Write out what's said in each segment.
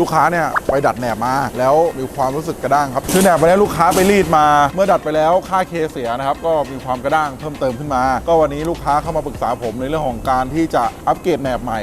ลูกค้าเนี่ยไปดัดแหนบมา แล้วมีความรู้สึกกระด้างครับคือแหนบไปแล้วลูกค้าไปรีดมา เมื่อดัดไปแล้วค่าเคเสียนะครับก็มีความกระด้างเพิ่มเติมขึ้นมา ก็วันนี้ลูกค้าเข้ามาปรึกษาผมในเรื่องของการที่จะอัปเกรดแหนบใหม่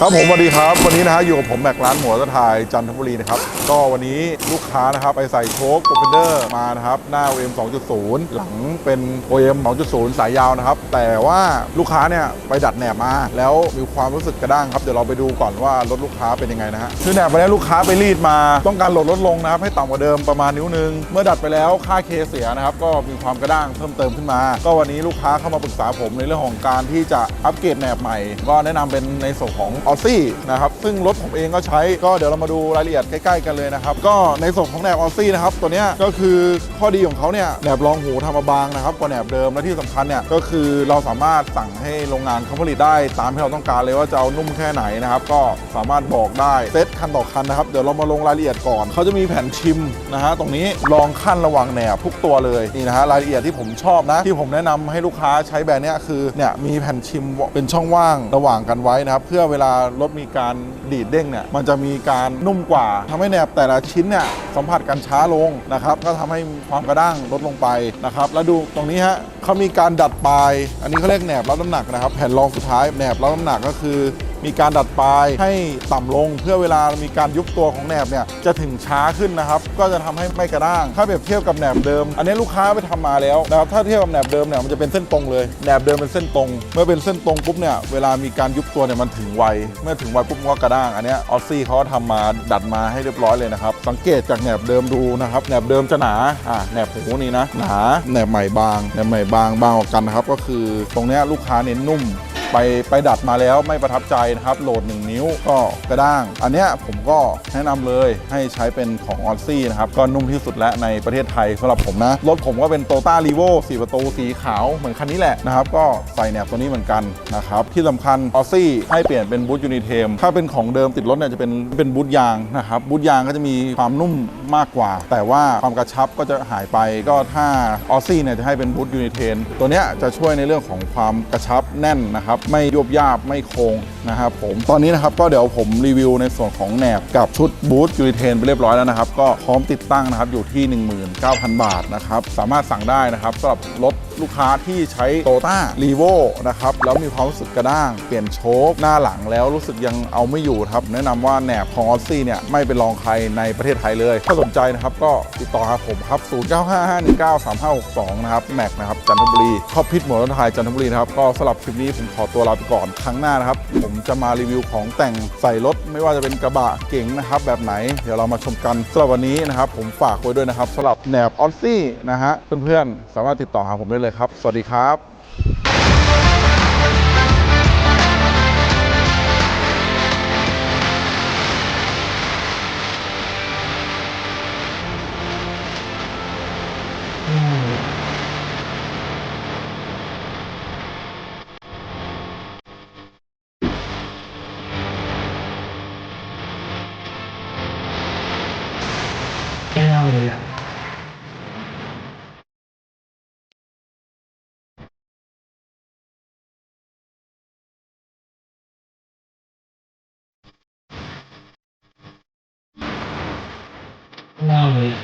ครับผมสวัสดีครับ วันนี้นะฮะอยู่กับผมแม็กร้านหมูสะทายจันทบุรีนะครับก็วันนี้ลูกค้านะครับไปใส่โชคโปรเฟนเดอร์มานะครับหน้า OM 2.0 หลังเป็น OM 2.0 สายยาวนะครับ แต่ว่าลูกค้าเนี่ยไปดัดแหนบมา แล้วมีความรู้สึกกระด้างครับ เดี๋ยวเราไปดูก่อนว่ารถลูกค้าเป็นยังไงนะฮะคือแหนบไปแล้วลูกค้าไปรีดมาต้องการหลดลดลงนะครับให้ต่ำกว่าเดิมประมาณนิ้วนึง เมื่อดัดไปแล้วค่าเคเสียนะครับก็มีความกระด้างเพิ่มเติมขึ้นมา ก็วันนี้ลูกค้าเข้ามาปรึกษาผมในเรื่องของการที่จะอัปเกรดแหนบใหม่ ก็แนะนำเป็นในส่วนของออซี่นะครับซึ่งรถผมเองก็ใช้ก็เดี๋ยวเรามาดูรายละเอียดใกล้ๆกันเลยนะครับก็ในส่วนของแหนบออซี่นะครับตัวเนี้ยก็คือข้อดีของเขาเนี่ยแหนบรองหูทำมาบางนะครับกว่าแหนบเดิมและที่สำคัญเนี่ยก็คือเราสามารถสั่งให้โรงงานเขาผลิตได้ตามที่เราต้องการเลยว่าจะเอานุ่มแค่ไหนนะครับก็สามารถบอกได้เซตคันต่อคันนะครับเดี๋ยวเรามาลงรายละเอียดก่อนเขาจะมีแผ่นชิมนะฮะตรงนี้รองขั้นระว่างแหนบทุกตัวเลยนี่นะฮะรายละเอียดที่ผมชอบนะที่ผมแนะนำให้ลูกค้าใช้แบรนด์เนี้ยคือเนี่ยมีแผ่นชิมเป็นช่องว่างระหว่างกันไว้นะครับเพื่อเวลารถมีการดีดเด้งเนี่ยมันจะมีการนุ่มกว่าทำให้แหนบแต่ละชิ้นเนี่ยสัมผัสกันช้าลงนะครับก็ทำให้ความกระด้างลดลงไปนะครับแล้วดูตรงนี้ฮะเขามีการดัดปลาย อันนี้เขาเรียกแหนบรับน้ำหนักนะครับ แผ่นรองสุดท้ายแหนบรับน้ำหนักก็คือ มีการดัดปลายให้ต่ำลง เพื่อเวลามีการยุบตัวของแหนบเนี่ยจะถึงช้าขึ้นนะครับ ก็จะทำให้ไม่กระด้าง ถ้าเปรียบเทียบกับแหนบเดิม อันนี้ลูกค้าไปทำมาแล้วนะครับถ้าเทียบกับแหนบเดิมเนี่ยมันจะเป็นเส้นตรงเลยแหนบเดิมเป็นเส้นตรง เมื่อเป็นเส้นตรงปุ๊บเนี่ยเวลามีการยุบตัวเนี่ยมันถึงไวเมื่อถึงไวปุ๊บก็กระด้าง อันนี้ออซซี่เขาทำมาดัดมาให้เรียบร้อยเลยนะครับสังเกตจากแหนบเดิมดูนะครับแหนบเดิมจะหนาอ่าแหนบหูนี่นะหนาแหนบใหม่บางแหนบใหม่บางบางกว่ากันนะครับก็คือตรงนี้ลูกค้าเน้นนุ่ม ไปไปดัดมาแล้วไม่ประทับใจนะครับ โหลด 1 นิ้วก็กระด้าง อันเนี้ยผมก็แนะนำเลยให้ใช้เป็นของออ z ซี่นะครับ ก็นุ่มที่สุดแล้วในประเทศไทยสำหรับผมนะ รถผมก็เป็นโตต้ารีโว4ประตูสีขาวเหมือนคันนี้แหละนะครับ ก็ใส่แหนบตัวนี้เหมือนกันนะครับ ที่สำคัญออ z ซี่ให้เปลี่ยนเป็นบูทยูนิเทมถ้าเป็นของเดิมติดรถเนี่ยจะเป็นเป็นบูทยางนะครับบูทยางก็จะมีความนุ่มมากกว่า แต่ว่าความกระชับก็จะหายไปก็ถ้าออ z ซี่เนี่ยจะให้เป็นบูทยูนิเทนตัวเนี้ยจะช่วยในเรื่องของความกระชับแน่นนะครับไม่ยุบยาบไม่โค้ง นะครับผมตอนนี้นะครับก็เดี๋ยวผมรีวิวในส่วนของแหนบกับชุดบูทยูนิเทนไปเรียบร้อยแล้วนะครับ ก็พร้อมติดตั้งนะครับอยู่ที่ 19,000 บาทนะครับ สามารถสั่งได้นะครับสำหรับรถลูกค้าที่ใช้โตต้ารีโวนะครับแล้วมีความรู้สึกกระด้าง เปลี่ยนโชคหน้าหลังแล้วรู้สึกยังเอาไม่อยู่ครับ แนะนำว่าแหนบของออซซี่เนี่ยไม่เป็นรองใครในประเทศไทยเลย ถ้าสนใจนะครับก็ติดต่อหาผมครับ 0955193562 นะครับแม็กนะครับจันทบุรีครอบพิษหมวดรถไทยจันทบุรีนะครับก็สำหรับคลิปนี้ผมขอตัวลาไปก่อนครั้งหน้านะครับผมจะมารีวิวของแต่งใส่รถ ไม่ว่าจะเป็นกระบะเก๋งนะครับ แบบไหนเดี๋ยวเรามาชมกันสำหรับวันนี้นะครับ ผมฝากไว้ด้วยนะครับสำหรับแหนบออสซี่นะฮะเพื่อนๆสามารถติดต่อหาผมได้เลยครับ สวัสดีครับ ไม่